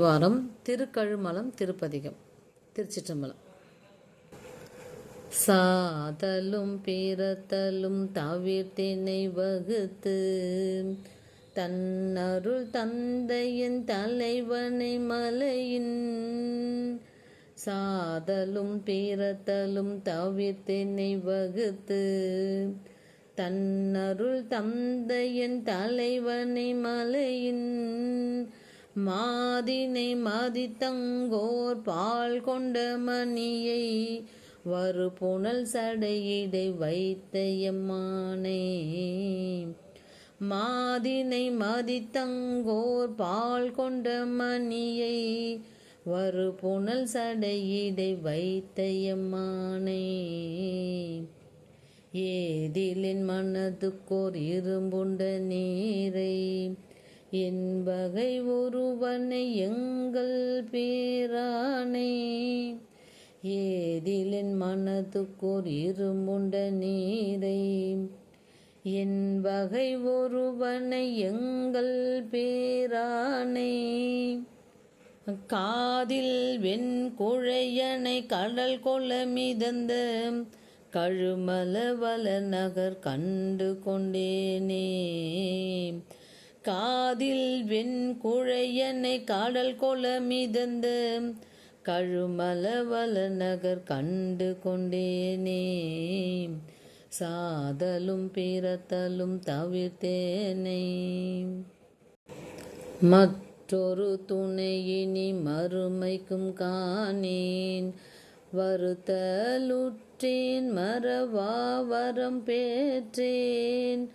வாரம் திருக்கழுமலம் திருப்பதிகம் திருச்சிற்றம்பலம். சாதலும் பிறத்தலும் தவிர்த்தினை வகுத்து தன்னருள் தந்தையின் தலைவனை மலையின் சாதலும் பிறத்தலும் தவிர்த்தினை வகுத்து தன்னருள் தந்தையின் தலைவனை மலையின் மாதினை மதித்தங்கோர் பால் கொண்ட மணியை வறு புனல் சடையிடை வைத்த எம்மானே. மாதினை மதித்தங்கோர் பால் கொண்ட மணியை வறு புனல் சடையிடை வைத்த எம்மானே. ஏதிலின் மனதுக்கோர் இரும்புண்ட நீரை என்பகை ஒருவனை எங்கள் பேரானே. ஏதிலின் மனதுக்கோர் இரும்புண்ட நீரை. என்பகை ஒருவனை எங்கள் பேரானே. காதில் வெண் குழையனை கடல் கொள்ள மிதந்த கழுமல வல நகர் கண்டு கொண்டேனே. காதில் வெண்குழையனை காடல் கொல மிதந்த கழுமலவல நகர் கண்டு கொண்டேனே. சாதலும் பிறத்தலும் தவிர்த்தேனை. மற்றொரு துணையினி மறுமைக்கும் காணேன். வருத்தலுற்றேன் மறவா வரம் பெற்றேன்.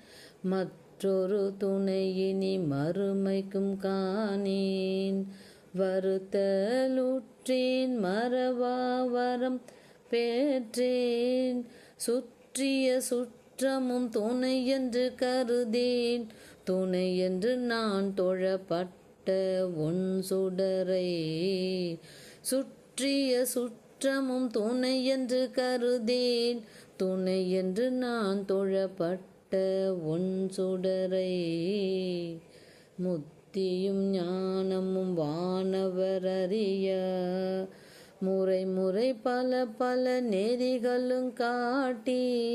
மத் மற்றொரு துணையினி மறுமைக்கும் காணேன். வருத்தலுற்றேன் மரபாவரம் பெற்றேன். சுற்றிய சுற்றமும் துணை என்று கருதேன். துணை என்று நான் தொழப்பட்ட உன் சுடரை. சுற்றிய சுற்றமும் துணை என்று கருதேன். துணை என்று நான் தொழப்பட்ட உன் சுடரை. முத்தியும் ஞானமும் வானவரறிய முறை முறை பல பல நெறிகளும் காட்டி.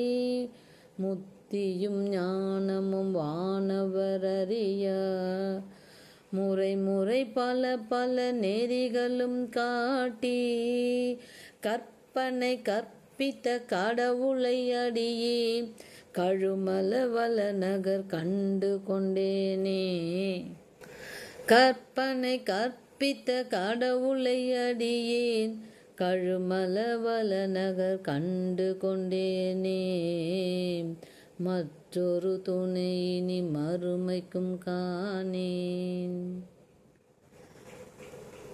முத்தியும் ஞானமும் வானவரறிய முறை முறை பல பல நெறிகளும் காட்டி. கற்பனை கற்பித்த கடவுளை அடியே. கழுமல வல நகர் கண்டு கொண்டேனே. கற்பனை கற்பித்த கடவுளை அடியேன். கழுமல வல நகர் கண்டு கொண்டேனே. மற்றொரு துணையினி மறுமைக்கும் காணேன்.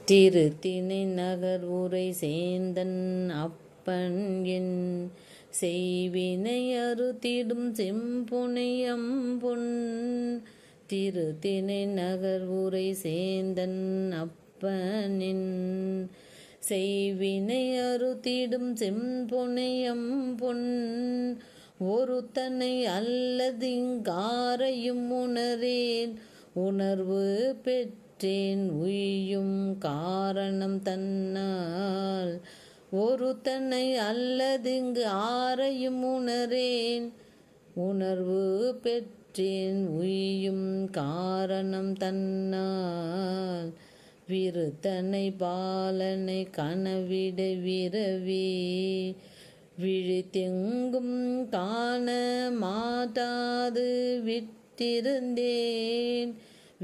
திருத்தினை நகர் உரை சேந்தன் அப்பன் என். செய்வினை அறுத்திடும் செம்புனையம் பொன் திருத்தினை நகர் உரை சேந்தன் அப்பனின். செய்வினை அறுத்திடும் செம்புனையம் பொன் ஒருத்தனை அல்லதிங்காரையும் உணரேன். உணர்வு பெற்றேன் உய்யும் காரணம் தன்னால். ஒருத்தனை அல்லதிங்கு ஆரையும் உணரேன். உணர்வு பெற்றேன் உயும் காரணம் தன்னால். விருத்தனை பாலனை கனவிட விரவி. விழித்தெங்கும் காண மாட்டாது விட்டிருந்தேன்.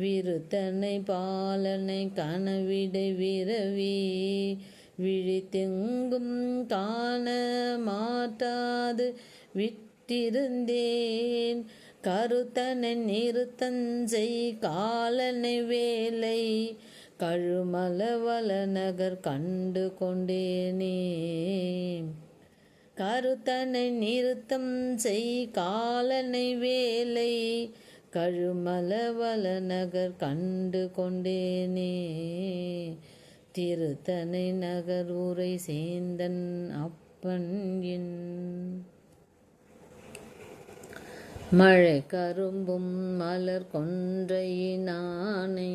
விருத்தனை பாலனை கனவிட விரவி. விழித்தெங்கும் காண மாட்டாது விட்டிருந்தேன். கருத்தனை நிறுத்தஞ்சை காலனை வேலை. கழுமலவல நகர் கண்டு கொண்டேனே. கருத்தனை நிறுத்தம் செய் காலனை வேலை. கழுமலவல நகர் கண்டு கொண்டேனே. திருத்தனை நகரூரை சேந்தன் அப்பன் என். மழை கரும்பும் மலர் கொன்றையினானை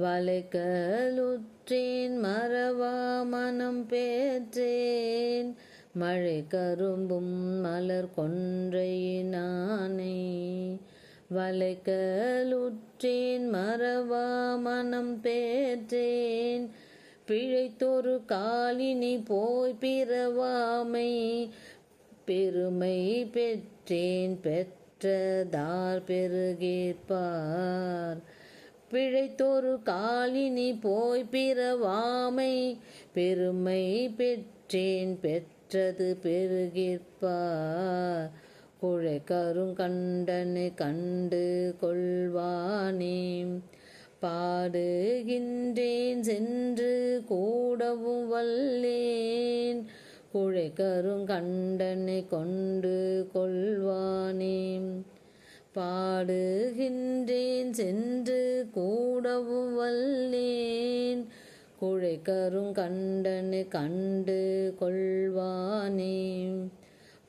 வளைக்கலுற்றேன் மறவா மனம் பெற்றேன். மழை கரும்பும் மலர் கொன்றையினானை வளைக்கலுற்றேன் மறவா மனம் பெற்றேன். பிழைத்தொரு காலினி போய் பிறவாமை பெருமை பெற்றேன் பெற்றதார் பெருகேற்பார். பிழைத்தொரு காலினி போய் பிறவாமை பெருமை பெற்றேன் பெற்றது பெருகிற்பார். குழை கருங்கண்டனை கண்டு கொள்வானே. பாடுகின்றேன் சென்று கூடவும் வல்லேன். குழை கருங்கண்டனை கொண்டு கொள்வானே. பாடுகின்றேன் சென்று கூடவும் வல்லேன். குழை கருங்கண்டனை கண்டு கொள்வானே.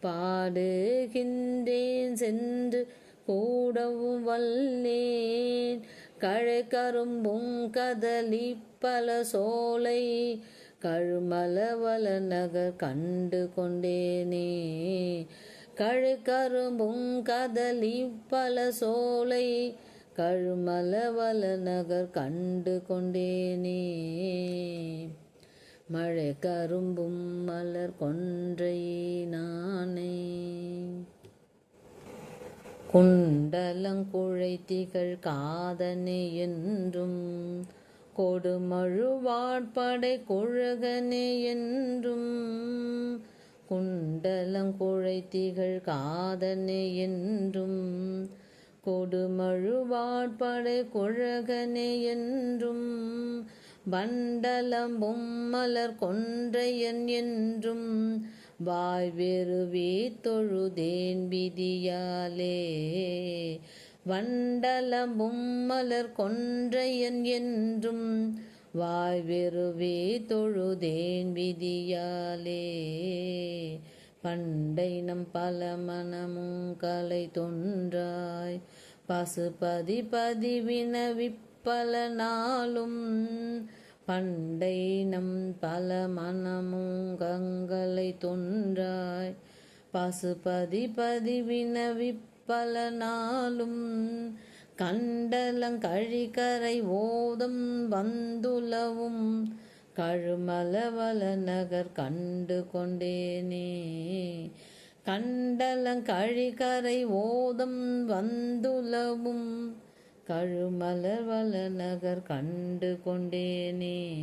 பாடுகின்றேன். சென்று கூடவும் வல்லேன். கழை கரும்பும் கதலி பல சோலை. கழுமலவல நகர் கண்டு கொண்டேனே. கழுக்கரும்பும் கரும்பும் கதலி பல சோலை. கழுமலவல நகர் கண்டு கொண்டேனே. மழை கரும்பும் மலர் கொன்றை நானே. குண்டலங்குழை திகழ் காதனே என்றும் கொடுமழுவாட்படை குழகனே என்றும் குண்டலங்குழை திகழ் காதனே என்றும் கொடுமழுவாட்படை குழகனே என்றும் வண்டலம்பும் மலர் கொன்றையன் என்றும் வாய்வெருவி தொழுதேன் விதியாலே வண்டலம்பும் மலர் கொன்றையன் என்றும் வாய்வெருவி தொழுதேன் விதியாலே பண்டை நம் பல மனமும் கலை தொன்றாய். பசுபதி பதிவின பல நாளும் பண்டை நம் பல மனமும் கங்களை தொன்றாய். பசுபதி பதிவின பல நாளும் கண்டலங்கழிகரை ஓதம் வந்துலவும் கழுமலவல நகர் கண்டு கொண்டேனே. கண்டலங்கழிகரை ஓதம் வந்துலவும் கழுமலர் வள நகர் கண்டு கொண்டேனே.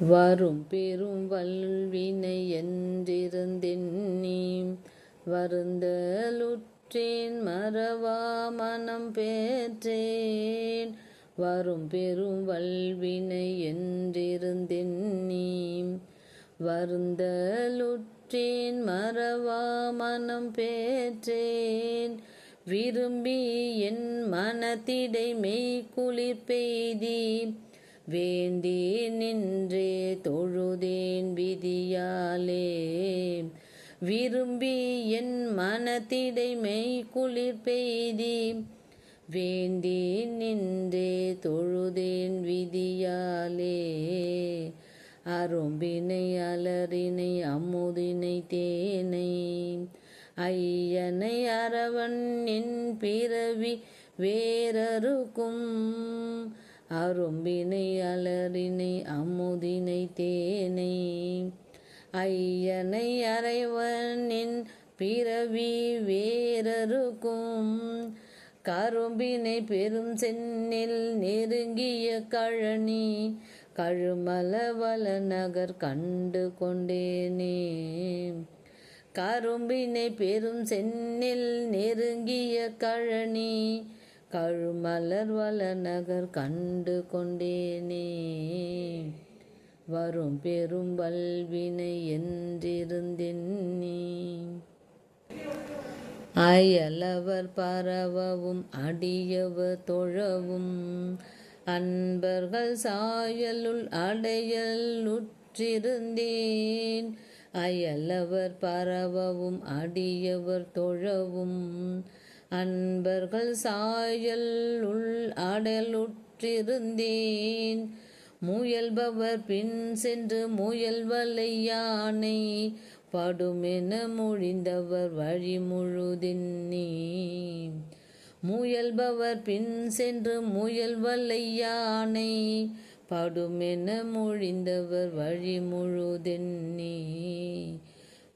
வரும் பெரும் வல்வினை என்றிருந்தென்னி வருந்தலுற்றேன் மறவா மனம் பெற்றேன். வரும் பெரும் வல்வினை என்றிருந்தென்னி வருந்தலுற்றேன் மறவா மனம் பெற்றேன். விரும்பி என் மனத்திடை மெய் குளிர் பெய்தி வேண்டி நின்றே தொழுதேன் விதியாலே. விரும்பி என் மனத்திடை மெய் குளிர் பெய்தி வேண்டி நின்றே தொழுதேன் விதியாலே. அரும்பினை அலறினை அமுதினை தேனை ஐயனை அரவன் என் பிறவி வேறருக்கும். அரும்பினை அலறினை அமுதினை தேனை. ஐயனை அறைவன் பிறவி வேறருக்கும். கரும்பினை பெரும் சென்னில் நெருங்கிய கழனி. கழுமலவல நகர் கண்டு கொண்டேனே. கரும்பினை பெரும் சென்னில் நெருங்கிய கழனி கழுமலர் வள நகர் கண்டு கொண்டேனே. வரும் பெரும் வல்வினை என்றிருந்தென்னி. அயலவர் பரவவும் அடியவர் தொழவும் அன்பர்கள் சாயலுள் அடையல் உற்றிருந்தேன். அயலவர் பரவவும் அடியவர் தொழவும். அன்பர்கள் சாயல் உள் அடலுற்றிருந்தேன். முயல்பவர் பின் சென்று முயல்வலை யானை படுமென மொழிந்தவர் வழி முழுதின்னி முயல்பவர் பின் சென்று முயல்வலை யானை படுமென மொழிந்தவர் வழி முழுதென்னி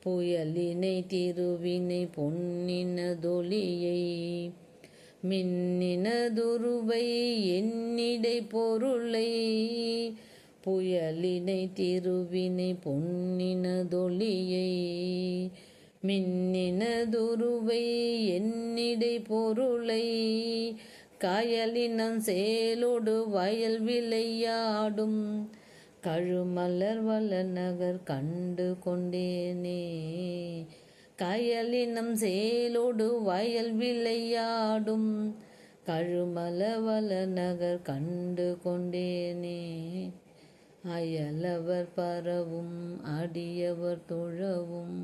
புயலினை திருவினை பொன்னினதொலியை மின்னினதுருவை என்னிடை பொருளை புயலினை திருவினை பொன்னினதொலியை மின்னினதுருவை என்னிடை பொருளை காயலினம் சேலோடு வயல் விளையாடும் கழுமலர் வளநகர் கண்டு கொண்டேனே. கயலினம் சேலோடு வயல் விளையாடும் கழுமல வளநகர் கண்டு கொண்டேனே. அயலவர் பரவும் அடியவர் தொழவும்.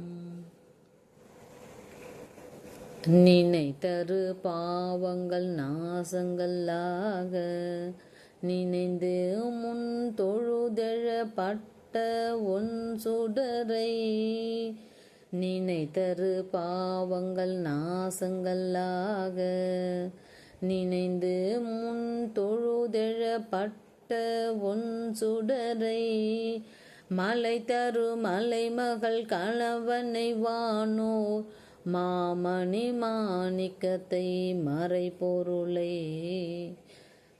நினைத்தரு பாவங்கள் நாசங்களாக நினைந்து முன் தொழுதெழப்பட்ட ஒன் சுடரை. நினைத்தரு பாவங்கள் நாசங்களாக. நினைந்து முன் தொழுதெழப்பட்ட ஒன் சுடரை. மலை தரு மலைமகள் கணவனை வானோ. மாமணி மாணிக்கத்தை மறை பொருளே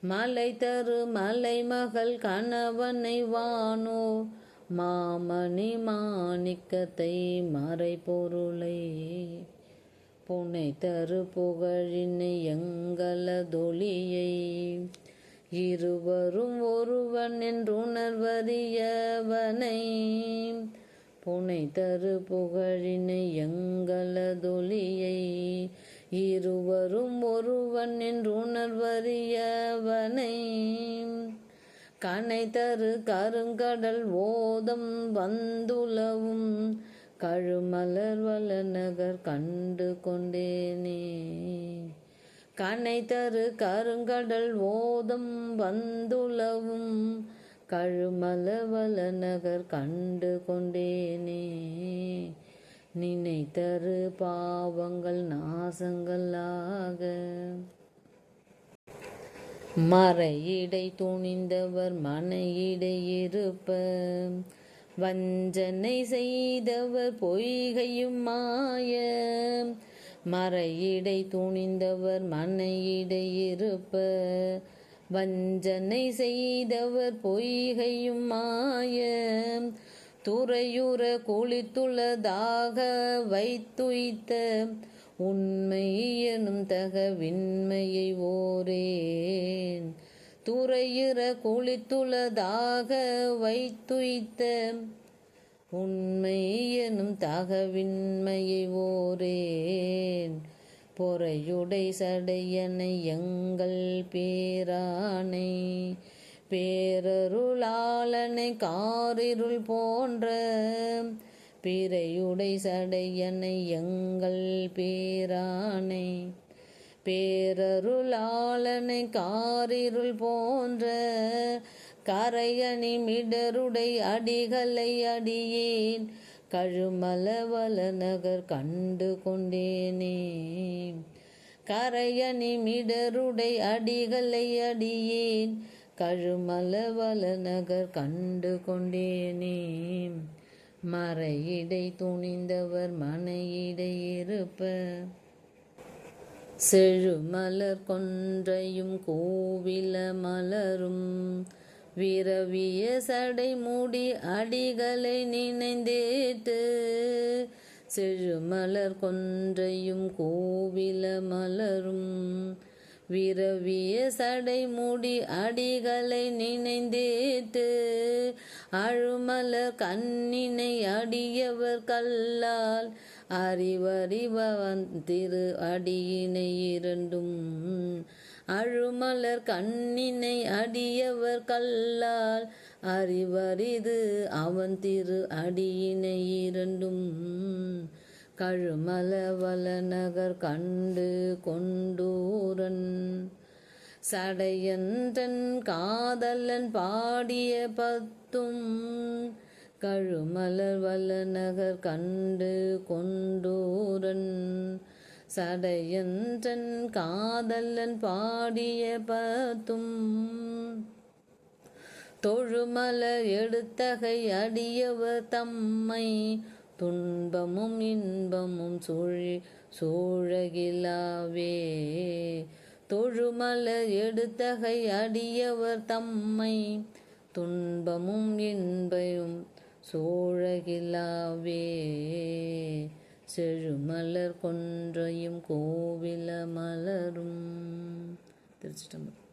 மலை தரு மலைமகள் கணவனை வானோ மாமணி மாணிக்கத்தை மறை பொருளை புனை தரு புகழினை எங்களதொலியை இருவரும் ஒருவன் என்றுணர்வறியவனை. புனை தரு புகழினை எங்களதொலியை இருவரும் ஒருவன் என்றுணர்வறியவனை. கனை தரு கருங்கடல் ஓதம் வந்துலவும் கழுமலர் வளநகர் கண்டு கொண்டேனே கனை தரு கருங்கடல் ஓதம் வந்துலவும் கழுமலவல நகர் கண்டு கொண்டேனே நினைத்தரு பாவங்கள் நாசங்களாக. மறையிடை துணிந்தவர் மனையிடை இருப்ப. வஞ்சனை செய்தவர் பொய்கையும் மாய. மறையிடை துணிந்தவர் மனையிடை இருப்ப. வஞ்சனை செய்தவர் பொய்கையும் மாய. துறையுற குளித்துள்ளதாக வைத்துய்த்த உண்மை எனும் தகவின்மையை ஓரேன். துறையுற குளித்துள்ளதாக வைத்துய்த்த உண்மை எனும் தகவின்மையை ஓரேன். பொறையுடை சடையனை எங்கள் பேரானை பேரருளாளனை காரிருள் போன்ற பிறையுடை சடையனை எங்கள் பேரானை பேரருளாளனை காரிருள் போன்ற கரையணி மிடருடை அடிகளை அடியேன். கழுமலவல நகர் கண்டு கொண்டேனே. கரையணி மிடருடை அடிகளை அடியேன். கழுமலவல நகர் கண்டு கொண்டேனே. மறையிடை துணிந்தவர் மனையிடை இருப்ப. செழுமலர் கொன்றையும் கோவில மலரும். விரவிய சடை மூடி அடிகளை நினைந்தேட்டு. செழுமலர் கொன்றையும் கோவில மலரும். விரவிய சடை மூடி அடிகளை நினைந்தேட்டு அழுமலர் கண்ணினை அடியவர் கல்லால் அறிவறிவன் திரு அடியினை இரண்டும் அழுமலர் கண்ணினை அடியவர் கல்லால் அறிவறிது அவன் திரு அடியினை இரண்டும். கழுமலவல நகர் கண்டு கொண்டூரன். சடையன்றன் காதலன் பாடிய பத்தும் கழுமலர் வளநகர் கண்டு கொண்டூரன். சடையன்றன் காதலன் பாடிய பத்தும் தொழுமலர் எடுத்தகை அடியவர் தம்மை துன்பமும் இன்பமும் சூழி சூழகிலாவே. தொழுமலர் எடுத்தகை அடியவர் தம்மை. துன்பமும் இன்பையும் சூழகிலாவே. செழுமலர் கொன்றையும் கோவில மலரும். திருச்சிட்டம்பரம்